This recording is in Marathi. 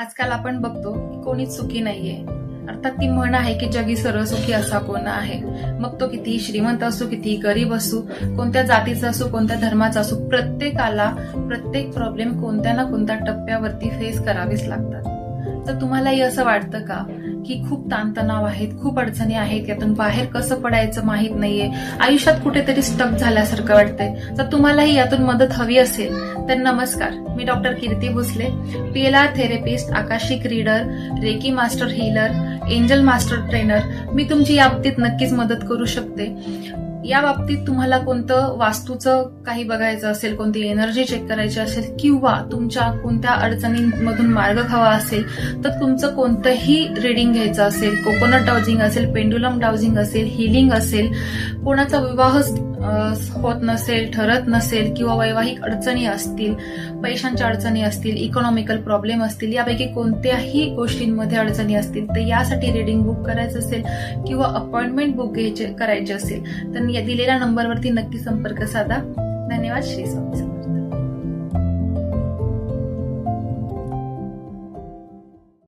आजकाल आपण बघतो की कोणीच सुखी नाहीये. अर्थात ती म्हण आहे की जगी सर्व सुखी असा कोण आहे? मग तो किती श्रीमंत असो किती गरीब असो कोणत्या जातीचा असो कोणत्या धर्माचा असो प्रत्येकाला प्रत्येक प्रॉब्लेम कोणत्या ना कोणत्या टप्प्यावरती फेस करावेच लागतात. तर तुम्हालाही असं वाटतं का की खूप ताणतणाव आहेत खूप अडचणी आहेत यातून बाहेर कसं पडायचं माहीत नाहीये. आयुष्यात कुठेतरी स्टक झाल्यासारखं वाटतंय. जर तुम्हालाही यातून मदत हवी असेल तर नमस्कार. मी doctor Keerti Bhosale PLR therapist akashic reader reiki master healer angel master trainer. मी तुमची या बाबतीत नक्कीच मदत करू शकते. या बाबतीत तुम्हाला कोणतं वास्तूचं काही बघायचं असेल कोणती एनर्जी चेक करायची असेल किंवा तुमच्या कोणत्या अडचणींमधून मार्ग हवा असेल तर तुमचं कोणतंही रिडिंग घ्यायचं असेल कोकोनट डाउजिंग असेल पेंडुलम डाउजिंग असेल हिलिंग असेल कोणाचा विवाह होत नसेल ठरत नसेल किंवा वैवाहिक अडचणी असतील पैशांच्या अडचणी असतील इकॉनॉमिकल प्रॉब्लेम असतील यापैकी कोणत्याही गोष्टींमध्ये अडचणी असतील तर यासाठी रिडिंग बुक करायचं असेल किंवा अपॉइंटमेंट बुक घ्यायचे करायची असेल तर या दिलेल्या नंबरवरती नक्की संपर्क साधा. धन्यवाद श्री स्वामी